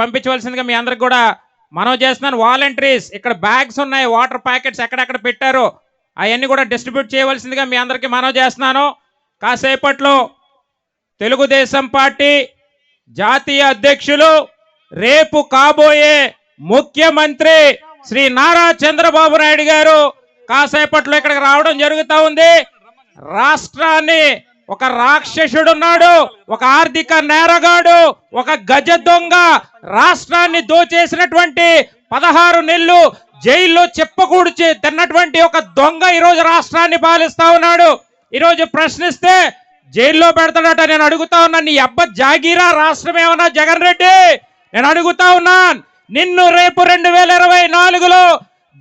పంపించవలసిందిగా మీ అందరికి కూడా మనం చేస్తున్నాను. వాలంటీర్స్ ఇక్కడ బ్యాగ్స్ ఉన్నాయి వాటర్ ప్యాకెట్స్ ఎక్కడెక్కడ పెట్టారో అవన్నీ కూడా డిస్ట్రిబ్యూట్ చేయవలసిందిగా మీ అందరికి మనం చేస్తున్నాను. కాసేపట్లో తెలుగుదేశం పార్టీ జాతీయ అధ్యక్షులు రేపు కాబోయే ముఖ్యమంత్రి శ్రీ నారా చంద్రబాబు నాయుడు గారు కాసేపట్లో ఇక్కడికి రావడం జరుగుతూ ఉంది. రాష్ట్రాన్ని ఒక రాక్షసుడు ఉన్నాడు ఒక ఆర్థిక నేరగాడు ఒక గజ దొంగ రాష్ట్రాన్ని దోచేసినటువంటి పదహారు నెలలు జైల్లో చెప్పకూడిచి తిన్నటువంటి ఒక దొంగ ఈరోజు రాష్ట్రాన్ని పాలిస్తా ఉన్నాడు. ఈరోజు ప్రశ్నిస్తే జైల్లో పెడతాడట. నేను అడుగుతా ఉన్నా నీ అబ్బ జాగీరా రాష్ట్రం ఏమన్నా జగన్ రెడ్డి? నేను అడుగుతా ఉన్నాను నిన్ను రేపు రెండు వేల ఇరవై నాలుగులో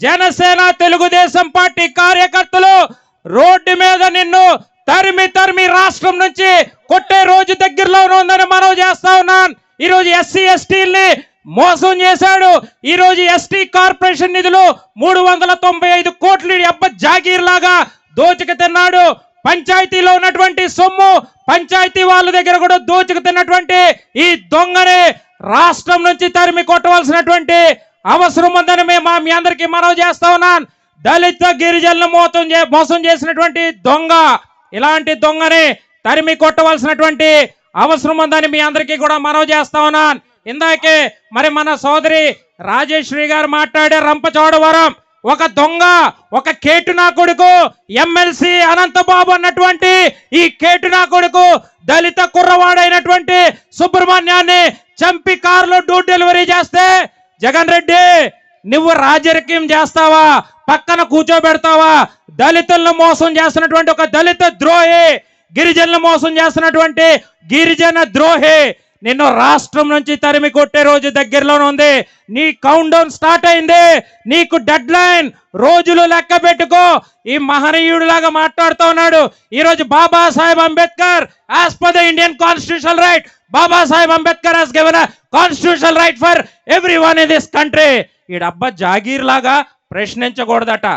జనసేన తెలుగుదేశం పార్టీ కార్యకర్తలు రోడ్డు మీద నిన్ను తరిమి తరిమి రాష్ట్రం నుంచి కొట్టే రోజు దగ్గరలో ఉందని మనం చేస్తా ఉన్నాను ఈ రోజు ఎస్సీ ఎస్టీల్ని మోసం చేశాడు. ఈ రోజు ఎస్టీ కార్పొరేషన్ నిధులు మూడు వందల తొంభై ఐదు కోట్లు ఎబ్బ అబ్బ జాగీర్ లాగా దోచుకు తిన్నాడు పంచాయతీలో ఉన్నటువంటి సొమ్ము పంచాయతీ వాళ్ళ దగ్గర కూడా దోచుకు తిన్నటువంటి ఈ దొంగని రాష్ట్రం నుంచి తరిమి కొట్టవలసినటువంటి అవసరం ఉందని మేము మీ అందరికీ మనవి చేస్తా ఉన్నాను దళిత గిరిజనులు మోసం చే మోసం చేసినటువంటి దొంగ ఇలాంటి దొంగని తరిమి కొట్టవలసినటువంటి అవసరం ఉందని మీ అందరికీ కూడా మనవి చేస్తా ఉన్నాను. ఇందాకే మరి మన సోదరి రాజేశ్వరి గారు మాట్లాడే రంపచోడవరం ఒక దొంగ ఒక కేటు నా కొడుకు ఎమ్మెల్సీ అనంతబాబు అన్నటువంటి ఈ కేటు నా కొడుకు దళిత కుర్రవాడైనటువంటి సుబ్రహ్మణ్యాన్ని చంపి కారులో డోర్ డెలివరీ చేస్తే జగన్ రెడ్డి నువ్వు రాజరికం చేస్తావా? పక్కన కూర్చోబెడతావా? దళితులను మోసం చేస్తున్నటువంటి ఒక దళిత ద్రోహి గిరిజనులు మోసం చేస్తున్నటువంటి గిరిజన ద్రోహి నిన్ను రాష్ట్రం నుంచి తరిమి కొట్టే రోజు దగ్గరలోనే ఉంది. నీ కౌంట్ డౌన్ స్టార్ట్ అయింది. నీకు డెడ్ లైన్ రోజులు లెక్క పెట్టుకో. ఈ మహనీయుడిలాగా మాట్లాడుతూ ఉన్నాడు. ఈరోజు Babasaheb Baba Saheb Ambedkar as per the Indian constitution right Baba Saheb Ambedkar has given constitution right for every one in this country ఈ డబ్బా జాగీర్ లాగా ప్రశ్నించకూడదట.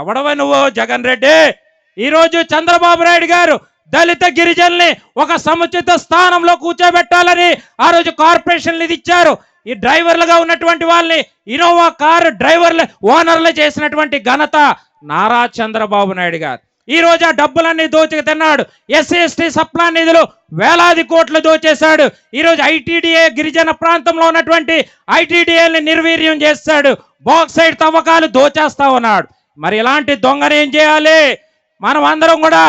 ఎవడవ నువ్వు జగన్ రెడ్డి? ఈరోజు చంద్రబాబు నాయుడు గారు దళిత గిరిజనుల్ని ఒక సముచిత స్థానంలో కూర్చోబెట్టాలని ఆ రోజు కార్పొరేషన్లు ఇది ఇచ్చారు. ఈ డ్రైవర్లుగా ఉన్నటువంటి వాళ్ళని ఇనోవా కారు డ్రైవర్లు ఓనర్లు చేసినటువంటి ఘనత నారా చంద్రబాబు నాయుడు గారు. ఈ రోజు ఆ డబ్బులన్నీ దోచుకు తిన్నాడు. ఎస్సీ ఎస్టీ సప్లా నిధులు వేలాది కోట్లు దోచేశాడు. ఈరోజు ఐటీడీఏ గిరిజన ప్రాంతంలో ఉన్నటువంటి ఐటీడీఏని నిర్వీర్యం చేస్తాడు. బాక్సైడ్ తవ్వకాలు దోచేస్తా ఉన్నాడు. మరి ఇలాంటి దొంగను ఏం చేయాలి? మనం అందరం కూడా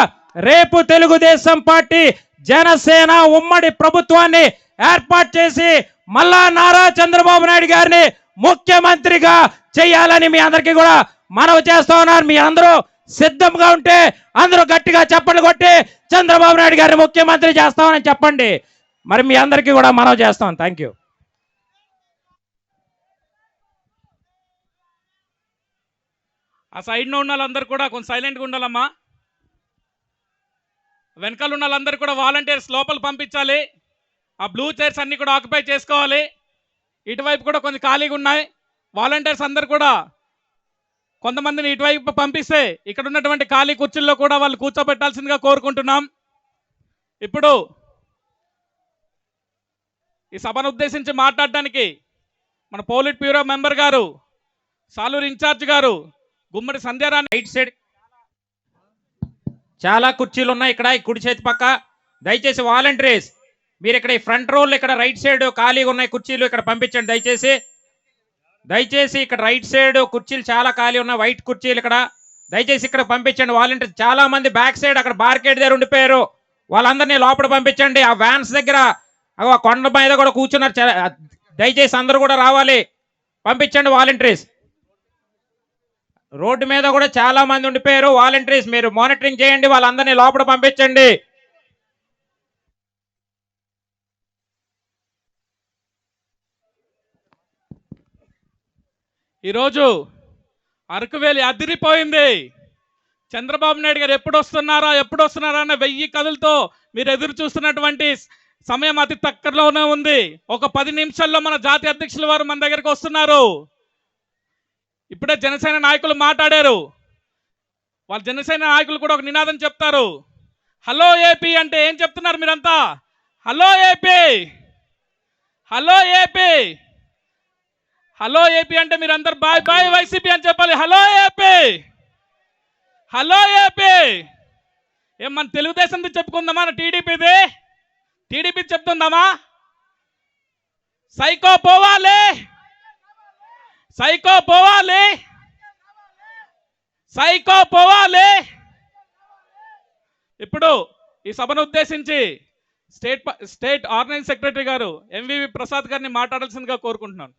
రేపు తెలుగుదేశం పార్టీ జనసేన ఉమ్మడి ప్రభుత్వాన్ని ఏర్పాటు చేసి మళ్ళా నారా చంద్రబాబు నాయుడు గారిని ముఖ్యమంత్రిగా చేయాలని మీ అందరికీ కూడా మనవి చేస్తా ఉన్నారు. మీ అందరూ సిద్ధంగా ఉంటే అందరూ గట్టిగా చెప్పండి కొట్టి చంద్రబాబు నాయుడు గారిని ముఖ్యమంత్రి చేస్తామని చెప్పండి. మరి మీ అందరికీ కూడా మనం చేస్తాం. థ్యాంక్ యూ ఆ సైడ్లో ఉన్న వాళ్ళందరూ కూడా కొంచెం సైలెంట్గా ఉండాలమ్మా. వెనకాల ఉన్న వాళ్ళందరూ కూడా వాలంటీర్స్ లోపల పంపించాలి. ఆ బ్లూ చైర్స్ అన్నీ కూడా ఆక్యుపై చేసుకోవాలి. ఇటువైపు కూడా కొంచెం ఖాళీగా ఉన్నాయి. వాలంటీర్స్ అందరు కూడా కొంతమందిని ఇటువైపు పంపిస్తే ఇక్కడ ఉన్నటువంటి ఖాళీ కుర్చీల్లో కూడా వాళ్ళు కూర్చోబెట్టాల్సిందిగా కోరుకుంటున్నాం. ఇప్పుడు ఈ సభను ఉద్దేశించి మాట్లాడడానికి మన పోలిట్ బ్యూరో మెంబర్ గారు సాలూరు ఇన్ఛార్జ్ గారు గుమ్మడి సంధ్యారాణి రైట్ సైడ్. చాలా కుర్చీలు ఉన్నాయి ఇక్కడ ఈ కుడి చేతి పక్క. దయచేసి వాలంటీర్స్ మీరు ఇక్కడ ఈ ఫ్రంట్ రోల్ ఇక్కడ రైట్ సైడ్ ఖాళీగా ఉన్నాయి కుర్చీలు ఇక్కడ పంపించండి. దయచేసి దయచేసి ఇక్కడ రైట్ సైడ్ కుర్చీలు చాలా ఖాళీ ఉన్నాయి. వైట్ కుర్చీలు ఇక్కడ. దయచేసి ఇక్కడ పంపించండి. వాలంటీర్ చాలా మంది బ్యాక్ సైడ్ అక్కడ బార్కెట్ దగ్గర ఉండిపోయారు. వాళ్ళందరినీ లోపల పంపించండి. ఆ వ్యాన్స్ దగ్గర ఆ కొండ మీద కూడా కూర్చున్నారు. దయచేసి అందరూ కూడా రావాలి. పంపించండి వాలంటీర్స్. రోడ్డు మీద కూడా చాలా మంది ఉండిపోయారు. వాలంటీర్స్ మీరు మానిటరింగ్ చేయండి. వాళ్ళందరినీ లోపల పంపించండి. ఈరోజు అరకువేలి అదిరిపోయింది. చంద్రబాబు నాయుడు గారు ఎప్పుడు వస్తున్నారా ఎప్పుడు వస్తున్నారా అన్న వెయ్యి కథలతో మీరు ఎదురు చూస్తున్నటువంటి సమయం అతి తక్కువలోనే ఉంది. ఒక పది నిమిషాల్లో మన జాతీయ అధ్యక్షుల వారు మన దగ్గరికి వస్తున్నారు. ఇప్పుడే జనసేన నాయకులు మాట్లాడారు. వాళ్ళ జనసేన నాయకులు కూడా ఒక నినాదం చెప్తారు. హలో ఏపీ అంటే ఏం చెప్తున్నారు మీరంతా? Hello AP! Hello AP! Hello AP అంటే మీరు అందరు బాయ్ బాయ్ వైసీపీ అని చెప్పాలి. Hello AP! Hello AP! ఏం మన తెలుగుదేశంది చెప్పుకుందామా టీడీపీది? టీడీపీ చెప్తుందామా? సైకో పోవాలి! సైకో పోవాలి! సైకో పోవాలి! ఇప్పుడు ఈ సభను ఉద్దేశించి state state organize secretary garu MVV Prasad గారిని మాట్లాడాల్సిందిగా కోరుకుంటున్నాను.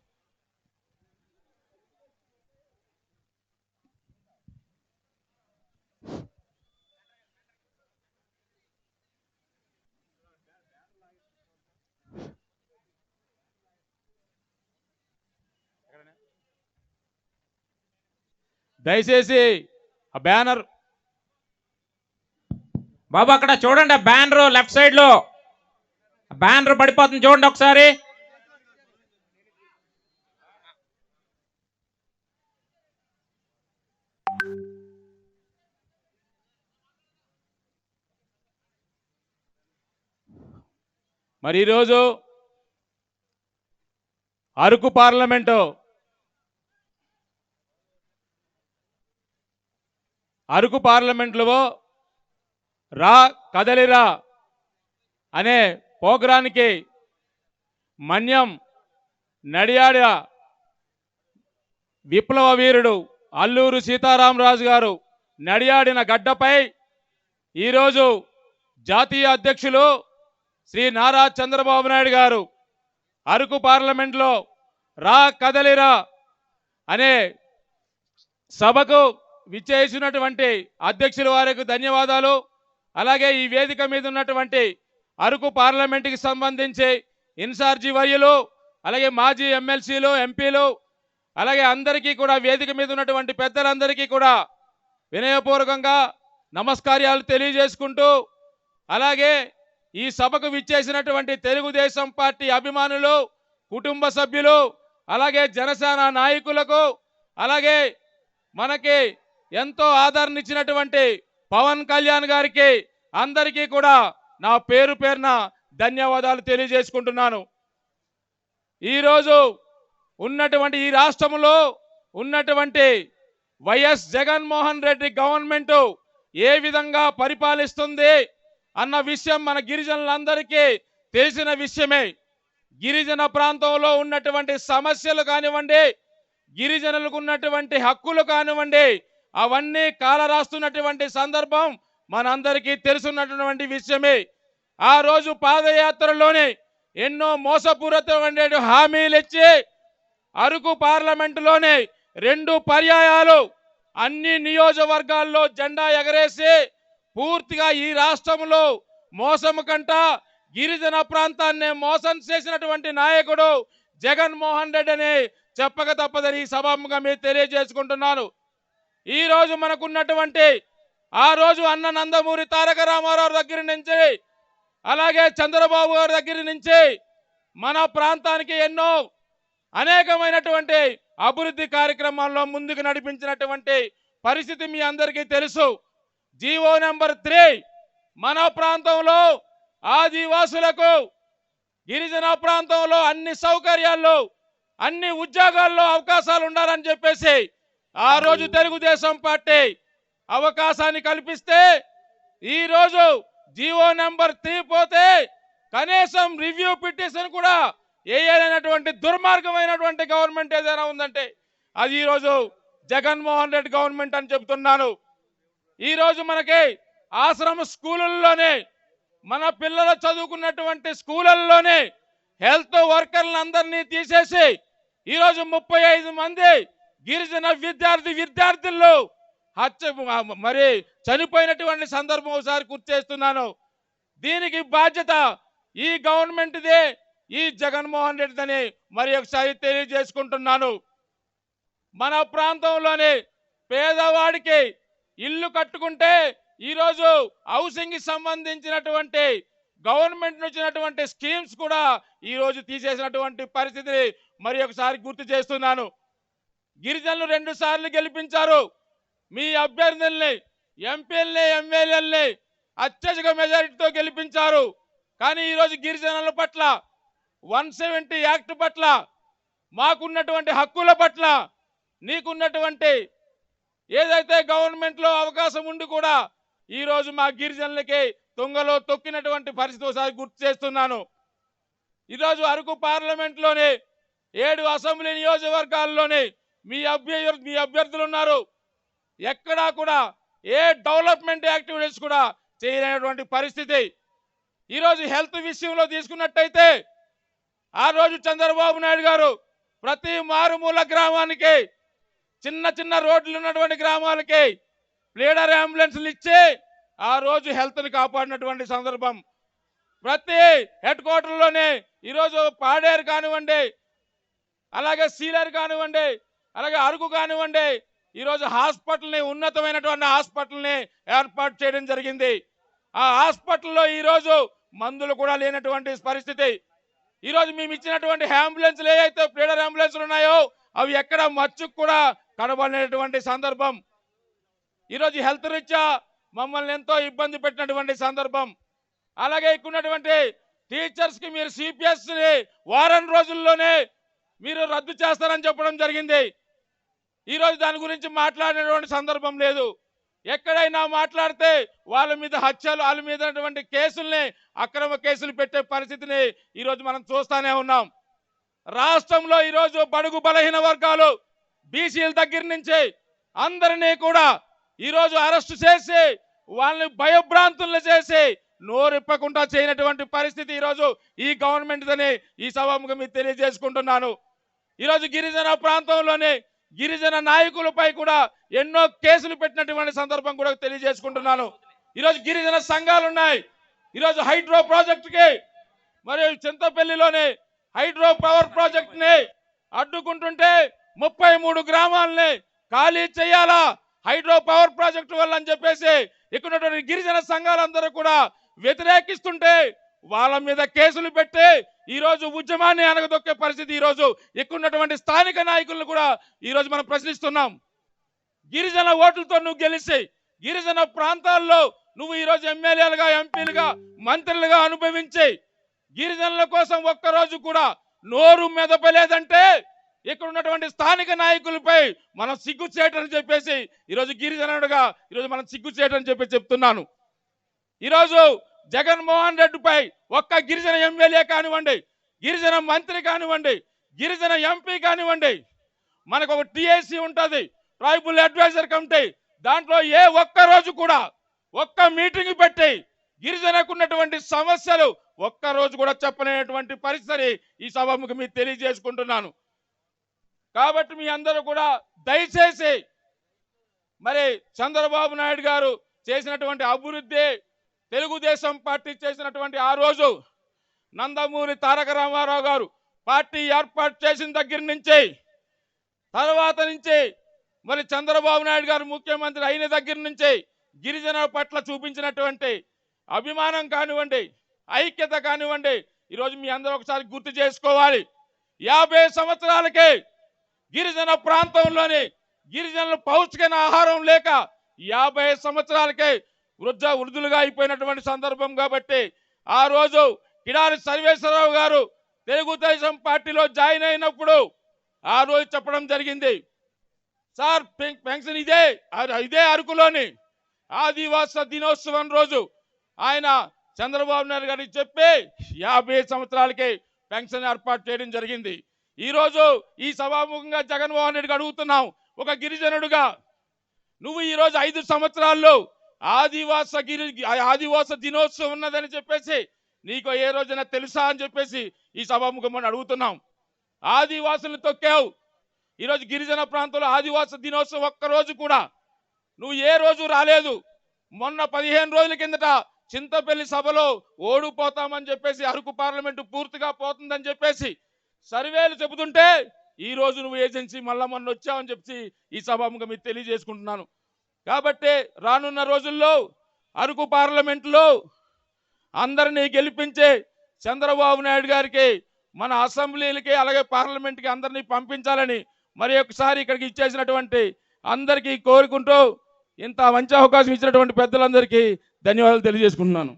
దయచేసి ఆ బ్యానర్ బాబు అక్కడ చూడండి ఆ బ్యానర్ లెఫ్ట్ సైడ్లో బ్యానర్ పడిపోతుంది చూడండి ఒకసారి. మరి ఈరోజు అరకు పార్లమెంటు అరకు పార్లమెంట్లో రా కదలిరా అనే పోగ్రానికి మన్యం నడియాడ విప్లవ వీరుడు అల్లూరు సీతారామరాజు గారు నడియాడిన గడ్డపై ఈరోజు జాతీయ అధ్యక్షులు శ్రీ నారా చంద్రబాబు నాయుడు గారు అరకు పార్లమెంట్లో రా కదలిరా అనే సభకు విచ్చేసినటువంటి అధ్యక్షుల వారికి ధన్యవాదాలు. అలాగే ఈ వేదిక మీద ఉన్నటువంటి అరకు పార్లమెంటుకి సంబంధించి ఇన్ఛార్జి వర్యులు అలాగే మాజీ ఎమ్మెల్సీలు ఎంపీలు అలాగే అందరికీ కూడా వేదిక మీద ఉన్నటువంటి పెద్దలందరికీ కూడా వినయపూర్వకంగా నమస్కారాలు తెలియజేసుకుంటూ అలాగే ఈ సభకు విచ్చేసినటువంటి తెలుగుదేశం పార్టీ అభిమానులు కుటుంబ సభ్యులు అలాగే జనసేన నాయకులకు అలాగే మనకి ఎంతో ఆదరణ ఇచ్చినటువంటి పవన్ కళ్యాణ్ గారికి అందరికీ కూడా నా పేరు పేరున ధన్యవాదాలు తెలియజేసుకుంటున్నాను. ఈరోజు ఉన్నటువంటి ఈ రాష్ట్రంలో ఉన్నటువంటి వైఎస్ జగన్మోహన్ రెడ్డి గవర్నమెంట్ ఏ విధంగా పరిపాలిస్తుంది అన్న విషయం మన గిరిజనులందరికీ తెలిసిన విషయమే. గిరిజన ప్రాంతంలో ఉన్నటువంటి సమస్యలు కానివ్వండి గిరిజనులకు ఉన్నటువంటి హక్కులు కానివ్వండి అవన్నీ కాలరాస్తున్నటువంటి సందర్భం మనందరికీ తెలుసున్నటువంటి విషయమే. ఆ రోజు పాదయాత్రలోనే ఎన్నో మోసపూరితమైన హామీలు ఇచ్చి అరకు పార్లమెంటులోనే రెండు పర్యాయాలు అన్ని నియోజకవర్గాల్లో జెండా ఎగరేసి పూర్తిగా ఈ రాష్ట్రంలో మోసము కంట గిరిజన ప్రాంతాన్ని మోసం చేసినటువంటి నాయకుడు జగన్మోహన్ రెడ్డి అని చెప్పక తప్పదని ఈ మీరు తెలియజేసుకుంటున్నాను. ఈ రోజు మనకున్నటువంటి ఆ రోజు అన్న నందమూరి తారక రామారావు దగ్గర నుంచి అలాగే చంద్రబాబు గారి దగ్గర నుంచి మన ప్రాంతానికి ఎన్నో అనేకమైనటువంటి అభివృద్ధి కార్యక్రమాల్లో ముందుకు నడిపించినటువంటి పరిస్థితి మీ అందరికీ తెలుసు. జీవో నెంబర్ త్రీ మన ప్రాంతంలో ఆదివాసులకు గిరిజన ప్రాంతంలో అన్ని సౌకర్యాల్లో అన్ని ఉద్యోగాల్లో అవకాశాలు ఉండాలని చెప్పేసి ఆ రోజు తెలుగుదేశం పార్టీ అవకాశాన్ని కల్పిస్తే ఈ రోజు జీవో నెంబర్ త్రీ పోతే కనీసం రివ్యూ పిటిషన్ కూడా ఏదైనటువంటి దుర్మార్గమైనటువంటి గవర్నమెంట్ ఏదైనా ఉందంటే అది ఈరోజు జగన్మోహన్ రెడ్డి గవర్నమెంట్ అని చెప్తున్నాను ఈరోజు మనకి ఆశ్రమ స్కూళ్ళల్లోనే మన పిల్లలు చదువుకున్నటువంటి స్కూళ్ళల్లోనే హెల్త్ వర్కర్లందరినీ తీసేసి ఈరోజు ముప్పై ఐదు మంది గిరిజన విద్యార్థి విద్యార్థుల్లో హత్య మరి చనిపోయినటువంటి సందర్భం ఒకసారి గుర్తు చేస్తున్నాను. దీనికి బాధ్యత ఈ గవర్నమెంట్దే ఈ జగన్మోహన్ రెడ్డిదని మరి ఒకసారి తెలియజేసుకుంటున్నాను. మన ప్రాంతంలోని పేదవాడికి ఇల్లు కట్టుకుంటే ఈరోజు హౌసింగ్కి సంబంధించినటువంటి గవర్నమెంట్ నుంచినటువంటి స్కీమ్స్ కూడా ఈ రోజు తీసేసినటువంటి పరిస్థితిని మరి ఒకసారి గుర్తు చేస్తున్నాను. గిరిజనులు రెండు సార్లు గెలిపించారు. మీ అభ్యర్థుల్ని ఎంపీల్ని ఎమ్మెల్యేల్ని అత్యధిక మెజారిటీతో గెలిపించారు. కానీ ఈరోజు గిరిజనుల పట్ల వన్ సెవెంటీ యాక్ట్ పట్ల మాకున్నటువంటి హక్కుల పట్ల నీకున్నటువంటి ఏదైతే గవర్నమెంట్లో అవకాశం ఉండి కూడా ఈరోజు మా గిరిజనులకి తుంగలో తొక్కినటువంటి పరిస్థితి ఒకసారి గుర్తు చేస్తున్నాను. ఈరోజు అరకు పార్లమెంట్లోని ఏడు అసెంబ్లీ నియోజకవర్గాల్లోని మీ అభ్యర్థు మీ అభ్యర్థులు ఉన్నారు. ఎక్కడా కూడా ఏ డెవలప్మెంట్ యాక్టివిటీస్ కూడా చేయలేనటువంటి పరిస్థితి. ఈరోజు హెల్త్ విషయంలో తీసుకున్నట్టయితే ఆ రోజు చంద్రబాబు నాయుడు గారు ప్రతి మారుమూల గ్రామానికి చిన్న చిన్న రోడ్లు ఉన్నటువంటి గ్రామాలకి ప్లేడర్ అంబులెన్స్లు ఇచ్చి ఆ రోజు హెల్త్ని కాపాడినటువంటి సందర్భం. ప్రతి హెడ్ క్వార్టర్లోనే ఈరోజు పాడేరు కానివ్వండి అలాగే సీలర్ కానివ్వండి అలాగే అరకు కానివ్వండి. ఈరోజు హాస్పిటల్ని ఉన్నతమైనటువంటి హాస్పిటల్ని ఏర్పాటు చేయడం జరిగింది. ఆ హాస్పిటల్లో ఈరోజు మందులు కూడా లేనటువంటి పరిస్థితి. ఈరోజు మేము ఇచ్చినటువంటి అంబులెన్స్లు ఏవైతే ప్రీడర్ అంబులెన్స్లు ఉన్నాయో అవి ఎక్కడ మచ్చుకు కూడా కనబడినటువంటి సందర్భం. ఈరోజు హెల్త్ రీత్యా మమ్మల్ని ఎంతో ఇబ్బంది పెట్టినటువంటి సందర్భం. అలాగే ఇక్కడ టీచర్స్కి మీరు సిపిఎస్ని వారం రోజుల్లోనే మీరు రద్దు చేస్తారని చెప్పడం జరిగింది. ఈరోజు దాని గురించి మాట్లాడినటువంటి సందర్భం లేదు. ఎక్కడైనా మాట్లాడితే వాళ్ళ మీద హత్యలు వాళ్ళ మీద కేసుల్ని అక్రమ కేసులు పెట్టే పరిస్థితిని ఈరోజు మనం చూస్తానే ఉన్నాం. రాష్ట్రంలో ఈరోజు బడుగు బలహీన వర్గాలు బీసీల దగ్గర నుంచి అందరినీ కూడా ఈరోజు అరెస్ట్ చేసి వాళ్ళని భయభ్రాంతులను చేసి నోరిప్పకుండా చేయనటువంటి పరిస్థితి ఈరోజు ఈ గవర్నమెంట్దని ఈ సభముగా మీకు తెలియజేసుకుంటున్నాను. ఈరోజు గిరిజన ప్రాంతంలోనే గిరిజన నాయకులపై కూడా ఎన్నో కేసులు పెట్టినటువంటి సందర్భం కూడా తెలియజేసుకుంటున్నాను. ఈరోజు గిరిజన సంఘాలు ఉన్నాయి. ఈరోజు హైడ్రో ప్రాజెక్టుకి మరియు చింతపల్లిలోని హైడ్రో పవర్ ప్రాజెక్ట్ని అడ్డుకుంటుంటే ముప్పై మూడు గ్రామాలని ఖాళీ చేయాలా? హైడ్రో పవర్ ప్రాజెక్టు వల్ల అని చెప్పేసి ఇక్కడ గిరిజన సంఘాలందరూ కూడా వ్యతిరేకిస్తుంటే వాళ్ళ మీద కేసులు పెట్టి ఈరోజు ఉద్యమాన్ని అనగదొక్కే పరిస్థితి ఈరోజు రోజు స్థానిక నాయకులను కూడా ఈరోజు మనం ప్రశ్నిస్తున్నాం. గిరిజన ఓట్లతో నువ్వు గెలిచి గిరిజన ప్రాంతాల్లో నువ్వు ఈరోజు ఎమ్మెల్యేలుగా ఎంపీలుగా మంత్రులుగా అనుభవించి గిరిజనుల కోసం ఒక్కరోజు కూడా నోరు మెదపలేదంటే ఇక్కడ ఉన్నటువంటి స్థానిక నాయకులపై మనం సిగ్గు చేయటని చెప్పేసి ఈరోజు గిరిజనుడుగా ఈరోజు మనం సిగ్గు చేయటని చెప్పి చెప్తున్నాను. ఈరోజు జగన్మోహన్ రెడ్డిపై ఒక్క గిరిజన ఎమ్మెల్యే కానివ్వండి గిరిజన మంత్రి కానివ్వండి గిరిజన ఎంపీ కానివ్వండి మనకు ఒక టిఎస్సి ఉంటుంది ట్రైబుల్ అడ్వైజర్ కమిటీ దాంట్లో ఏ ఒక్క రోజు కూడా ఒక్క మీటింగ్ పెట్టి గిరిజనకు ఉన్నటువంటి సమస్యలు ఒక్క రోజు కూడా చెప్పలేనటువంటి పరిస్థితి ఈ సభకు మీకు తెలియజేసుకుంటున్నాను. కాబట్టి మీ అందరూ కూడా దయచేసి మరి చంద్రబాబు నాయుడు గారు చేసినటువంటి అభివృద్ధి తెలుగుదేశం పార్టీ చేసినటువంటి ఆ రోజు నందమూరి తారక రామారావు గారు పార్టీ ఏర్పాటు చేసిన దగ్గర నుంచి తర్వాత నుంచి మరి చంద్రబాబు నాయుడు గారు ముఖ్యమంత్రి అయిన దగ్గర నుంచి గిరిజనుల పట్ల చూపించినటువంటి అభిమానం కానివ్వండి ఐక్యత కానివ్వండి ఈరోజు మీ అందరూ ఒకసారి గుర్తు చేసుకోవాలి. యాభై సంవత్సరాలకే గిరిజన ప్రాంతంలోని గిరిజనులు పౌష్టికైన ఆహారం లేక యాభై సంవత్సరాలకే వృద్ధ వృద్ధులుగా అయిపోయినటువంటి సందర్భం కాబట్టి ఆ రోజు కిడారి సర్వేశ్వరరావు గారు తెలుగుదేశం పార్టీలో జాయిన్ అయినప్పుడు ఆ రోజు చెప్పడం జరిగింది. సార్ పెన్షన్ ఇదే అ- ఇదే అరకులోని ఆదివాస దినోత్సవం రోజు ఆయన చంద్రబాబు నాయుడు గారికి చెప్పి యాభై సంవత్సరాలకే పెన్షన్ ఏర్పాటు చేయడం జరిగింది. ఈరోజు ఈ సభాముఖంగా జగన్మోహన్ రెడ్డికి అడుగుతున్నాం ఒక గిరిజనుడుగా నువ్వు ఈరోజు ఐదు సంవత్సరాల్లో ఆదివాస గిరి ఆదివాస దినోత్సవం ఉన్నదని చెప్పేసి నీకు ఏ రోజైనా తెలుసా అని చెప్పేసి ఈ సభాముఖం అడుగుతున్నాం. ఆదివాసులను తొక్కావు. ఈరోజు గిరిజన ప్రాంతంలో ఆదివాస దినోత్సవం ఒక్క రోజు కూడా నువ్వు ఏ రోజు రాలేదు. మొన్న పదిహేను రోజుల కిందట చింతపల్లి సభలో ఓడిపోతామని చెప్పేసి అరకు పార్లమెంటు పూర్తిగా పోతుందని చెప్పేసి సర్వేలు చెబుతుంటే ఈ రోజు నువ్వు ఏజెన్సీ మళ్ళా మొన్న వచ్చావని చెప్పి ఈ సభాముఖం మీకు తెలియజేసుకుంటున్నాను. కాబట్టి రానున్న రోజుల్లో అరకు పార్లమెంటులో అందరినీ గెలిపించే చంద్రబాబు నాయుడు గారికి మన అసెంబ్లీలకి అలాగే పార్లమెంట్కి అందరినీ పంపించాలని మరి ఒకసారి ఇక్కడికి ఇచ్చేసినటువంటి అందరికీ కోరుకుంటూ ఇంత మంచి అవకాశం ఇచ్చినటువంటి పెద్దలందరికీ ధన్యవాదాలు తెలియజేసుకుంటున్నాను.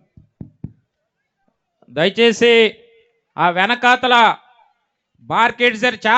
దయచేసి ఆ వెనకాతల బార్కెట్స్ చా